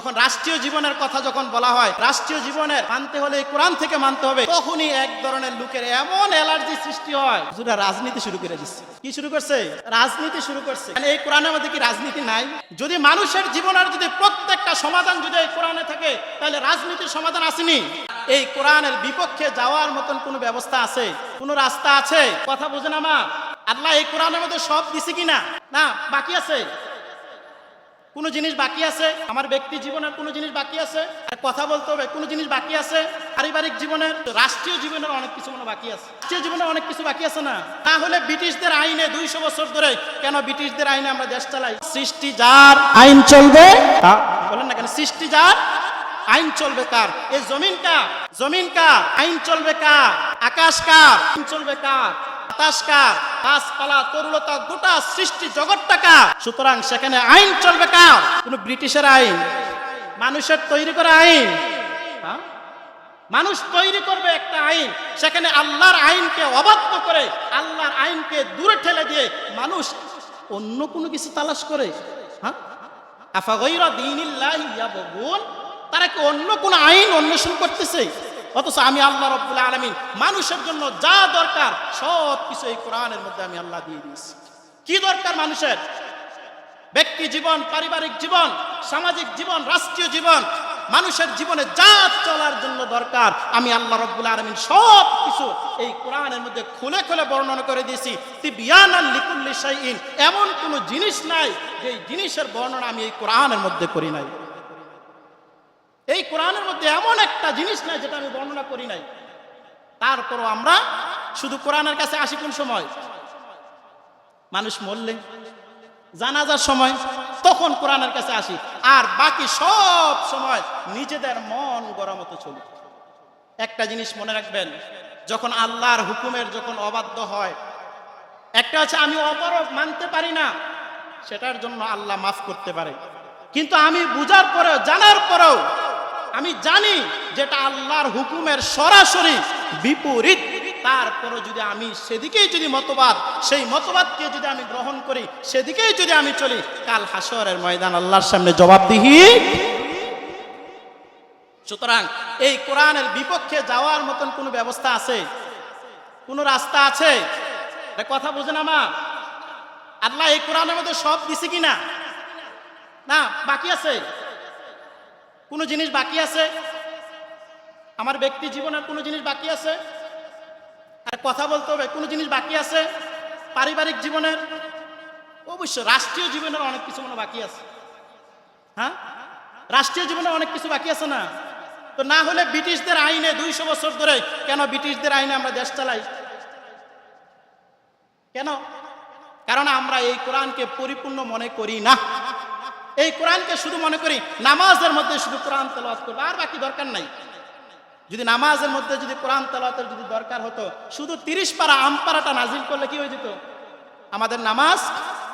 যখন রাষ্ট্রীয় জীবনের কথা যখন বলা হয়, রাষ্ট্রীয় জীবনের মানতে হলে কোরআন থেকে মানতে হবে। তখনই এক ধরনের লোকের এমন অ্যালার্জি সৃষ্টি হয়, হুজুরা রাজনীতি শুরু করে দিচ্ছে। কি শুরু করছে? রাজনীতি শুরু করছে। মানে এই কোরআনের মধ্যে কি রাজনীতি নাই? যদি মানুষের জীবনের যদি প্রত্যেকটা সমাধান যদি এই কোরআনে থাকে, তাহলে রাজনীতির সমাধান আসেনি। এই কোরআনের বিপক্ষে যাওয়ার মতন কোনো ব্যবস্থা আছে? কোনো রাস্তা আছে? কথা বুঝে না মা আল্লাহ এই কোরআনের মধ্যে সব দিছে কিনা? না, বাকি আছে? কোনো জিনিস বাকি আছে? আমার ব্যক্তি জীবনের কোনো জিনিস বাকি আছে? আর কথা বলতে হবে, কোনো জিনিস বাকি আছে? পারিবারিক জীবনের, রাষ্ট্রীয় জীবনের অনেক কিছু মনে বাকি আছে। রাষ্ট্রীয় জীবনে অনেক কিছু বাকি আছে না? তাহলে ব্রিটিশদের আইনে দুইশো বছর ধরে কেন ব্রিটিশদের আইনে আমরা দেশ চালাই? সৃষ্টি যার আইন চলবে বলেন না কেন? সৃষ্টি যার আইন চলবে কার? এই জমিন কার? জমিন কার? আইন চলবে কার? আকাশ কার? আইন চলবে কার? বাতাস গাছপালা তরুলতা গোটা সৃষ্টি জগৎটা কার? সুতরাং সেখানে আইন চলবে কার? কোন ব্রিটিশের আইন, মানুষের তৈরি করা আইন হ্যাঁ? মানুষ তৈরি করবে একটা আইন, সেখানে আল্লাহর আইনকে অবাধ্য করে, আল্লাহর আইনকে দূরে ঠেলে দিয়ে মানুষ অন্য কোনো কিছু তালাশ করে হ্যাঁ? আফাগৈরা ইয়াবগুন? তারা কি অন্য কোন আইন অন্বেষণ করতেছে? অথচ আমি আল্লাহ রব্বুল আলমিন মানুষের জন্য যা দরকার সব কিছু এই কোরআনের মধ্যে আমি আল্লাহ দিয়ে দিয়েছি। কি দরকার মানুষের? ব্যক্তি জীবন, পারিবারিক জীবন, সামাজিক জীবন, রাষ্ট্রীয় জীবন, মানুষের জীবনে যা চলার জন্য দরকার, আমি আল্লাহ রব্বুল আলমিন সব কিছু এই কোরআনের মধ্যে খুলে খুলে বর্ণনা করে দিয়েছি। লিকুল্লি শাইইন, এমন কোনো জিনিস নাই যে জিনিসের বর্ণনা আমি এই কোরআনের মধ্যে করি নাই। এই কোরআনের মধ্যে এমন একটা জিনিস নাই যেটা আমি বর্ণনা করি নাই। তারপরও আমরা শুধু কোরআনের কাছে আসি কোন সময়? মানুষ মরলে, জানাজার সময়, তখন কোরআনের কাছে আসি। আর বাকি সব সময় নিজেদের মন গড়া মতো চলি। একটা জিনিস মনে রাখবেন, যখন আল্লাহর হুকুমের যখন অবাধ্য হয়, একটা হচ্ছে আমি অপরাধ মানতে পারি না, সেটার জন্য আল্লাহ মাফ করতে পারে। কিন্তু আমি বুঝার পরেও, জানার পরেও আমি জানি যেটা আল্লাহর হুকুমের সরাসরি বিপরীত। তারপরে যদি আমি সেদিকেই যদি মতবাদ, সেই মতবাদকে যদি আমি গ্রহণ করি, সেদিকেই যদি আমি চলি, কাল হাসরের ময়দান আল্লাহর সামনে জবাবদিহি। সুতরাং এই কোরআনের বিপক্ষে যাওয়ার মতন কোনো ব্যবস্থা আছে? কোনো রাস্তা আছে? কথা বুঝে না মা আল্লাহ এই কোরআনের মধ্যে সব দিছে কিনা? না, বাকি আছে? কোনো জিনিস বাকি আছে? আমার ব্যক্তি জীবনের কোনো জিনিস বাকি আছে? আর কথা বলতে হবে, কোনো জিনিস বাকি আছে? পারিবারিক জীবনের? অবশ্য রাষ্ট্রীয় জীবনের অনেক কিছু মনে বাকি আছে। হ্যাঁ? রাষ্ট্রীয় জীবনে অনেক কিছু বাকি আছে না? তো না হলে ব্রিটিশদের আইনে দুইশো বছর ধরে, কেন ব্রিটিশদের আইনে আমরা দেশ চালাই? কেন? কারণ আমরা এই কোরআনকে পরিপূর্ণ মনে করি না। এই কোরআনকে শুধু মনে করি, নামাজের মধ্যে শুধু কোরআন তেলাওয়াত করব, আর বাকি দরকার নাই। যদি নামাজের মধ্যে যদি কোরআন তেলাওয়াতের যদি দরকার হতো, শুধু তিরিশ পারা আমপারাটা নাজিল করলে কি হয়ে যেত? আমাদের নামাজ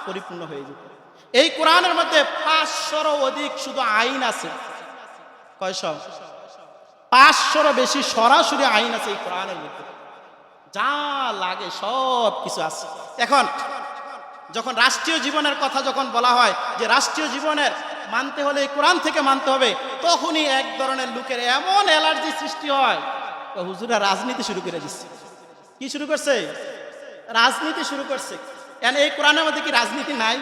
পরিপূর্ণ হয়ে যেত। এই কোরআনের মধ্যে পাঁচশোরও অধিক শুধু আইন আছে। কয়শ পাঁচশোরও বেশি সরাসরি আইন আছে এই কোরআনের মধ্যে। যা লাগে সব কিছু আছে। এখন যখন রাষ্ট্রীয় জীবনের কথা যখন বলা হয় যে রাষ্ট্রীয় জীবনের মানতে হলে কোরআন থেকে মানতে হবে, তখনই এক ধরনের লোকের এমন অ্যালার্জি সৃষ্টি হয় হুজুরা রাজনীতি শুরু করে দিচ্ছে। কি শুরু করছে? রাজনীতি শুরু করছে। কেন এই কোরআনের মধ্যে কি রাজনীতি নাই?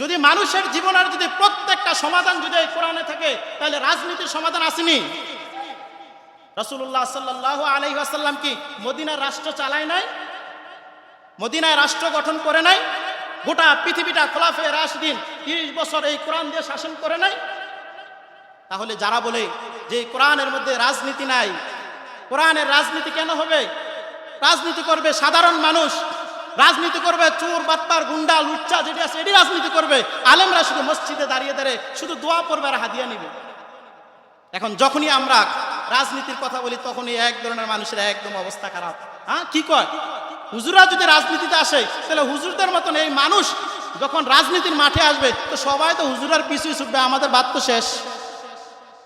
যদি মানুষের জীবনের যদি প্রত্যেকটা সমাধান যদি এই কোরআনে থাকে, তাহলে রাজনীতির সমাধান আসেনি। রসুল্লাহ সাল্লাহ আলহি আসাল্লাম কি মদিনার রাষ্ট্র চালায় নাই? মদিনায় রাষ্ট্র গঠন করে নাই, গোটা পৃথিবীটা খোলাফে রাশদিন, তিরিশ বছর এই কোরআন দিয়ে শাসন করে নাই। তাহলে যারা বলে যে কোরআনের মধ্যে রাজনীতি নাই, কোরআনের রাজনীতি কেন হবে? রাজনীতি করবে সাধারণ মানুষ, রাজনীতি করবে চোর, বাটপার গুন্ডা লুচ্চা যেটি আছে, এটি রাজনীতি করবে। আলেমরা শুধু মসজিদে দাঁড়িয়ে দাঁড়িয়ে শুধু দোয়া পড়বে আর হাদিয়া নিবে। এখন যখনই আমরা রাজনীতির কথা বলি, তখনই এক ধরনের মানুষের একদম অবস্থা খারাপ। হ্যাঁ কি কয়? হুজুরা যদি রাজনীতিতে আসে তাহলে হুজুরদের মতন এই মানুষ যখন রাজনীতির মাঠে আসবে তো সবাই তো হুজুরার পিছুই ছুটবে আমাদের বাদ তো শেষ।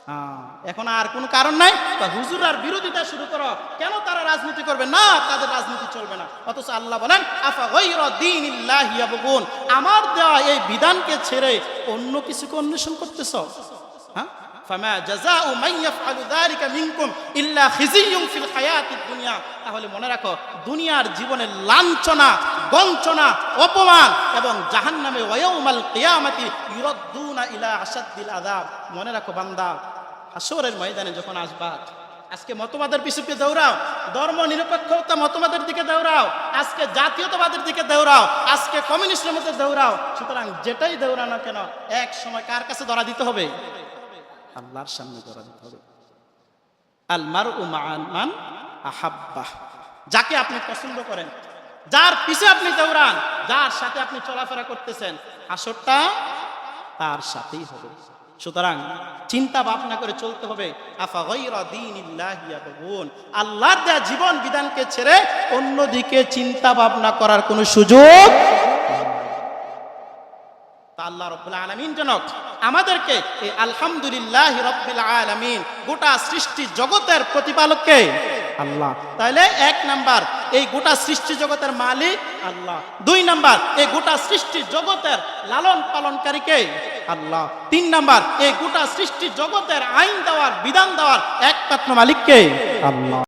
হ্যাঁ, এখন আর কোনো কারণ নাই বা হুজুরার বিরোধিতা শুরু করো। কেন তারা রাজনীতি করবে? না তাদের রাজনীতি চলবে না। অথচ আল্লাহ বলেন আফা ইয়াবগুন? আমার দেওয়া এই বিধানকে ছেড়ে অন্য কিছুকে অন্বেষণ করতেছ? হ্যাঁ? ফামা জাযাউ মান ইয়াফআলু যালিকা মিনকুম ইল্লা খিজিয়ুন ফিল হায়াতিদ দুনিয়া। তাহলে মনে রাখো, দুনিয়ার জীবনের লাঞ্ছনা, বঞ্চনা, অপমান এবং জাহান্নামে ওয়ায়াউমাল কিয়ামাতি ইউরাদ্দুনা ইলা আশাদ্দিল আযাব। মনে রাখো বান্দা হাসরের ময়দানে যখন আসবা, আজকে মতবাদের পিছুকে দৌড়াও, ধর্ম নিরপেক্ষতা মতবাদের দিকে দৌড়াও, আজকে জাতীয়তাবাদের দিকে দৌড়াও, আজকে কমিউনিস্টের মধ্যে দৌড়াও। সুতরাং যেটাই দৌড়ানো কেন, এক সময় কার কাছে ধরা দিতে হবে? আল্লাহর সামনে ধরা হবে। আলমার ও মান আহাব্বাহ যাকে আপনি পছন্দ করেন, যার পিছে আপনি দৌড়ান, যার সাথে আপনি চলাফেরা করতেছেন, আসরটা তার সাথেই হবে। সুতরাং চিন্তা ভাবনা করে চলতে হবে, আফা দেয়া জীবন বিধানকে ছেড়ে অন্যদিকে চিন্তা ভাবনা করার কোনো সুযোগ আল্লাহ রব্বুল আলমিন জনক, আমাদেরকে এই আলহামদুলিল্লাহ রব্বিল আলমিন গোটা সৃষ্টি জগতের প্রতিপালককে আল্লাহ তাহলে এক নাম্বার এই গোটা সৃষ্টি জগতের মালিক আল্লাহ, দুই নাম্বার এই গোটা সৃষ্টি জগতের লালন পালনকারীকে আল্লাহ, তিন নাম্বার এই গোটা সৃষ্টি জগতের আইন দেওয়ার, বিধান দেওয়ার একমাত্র মালিককে আল্লাহ।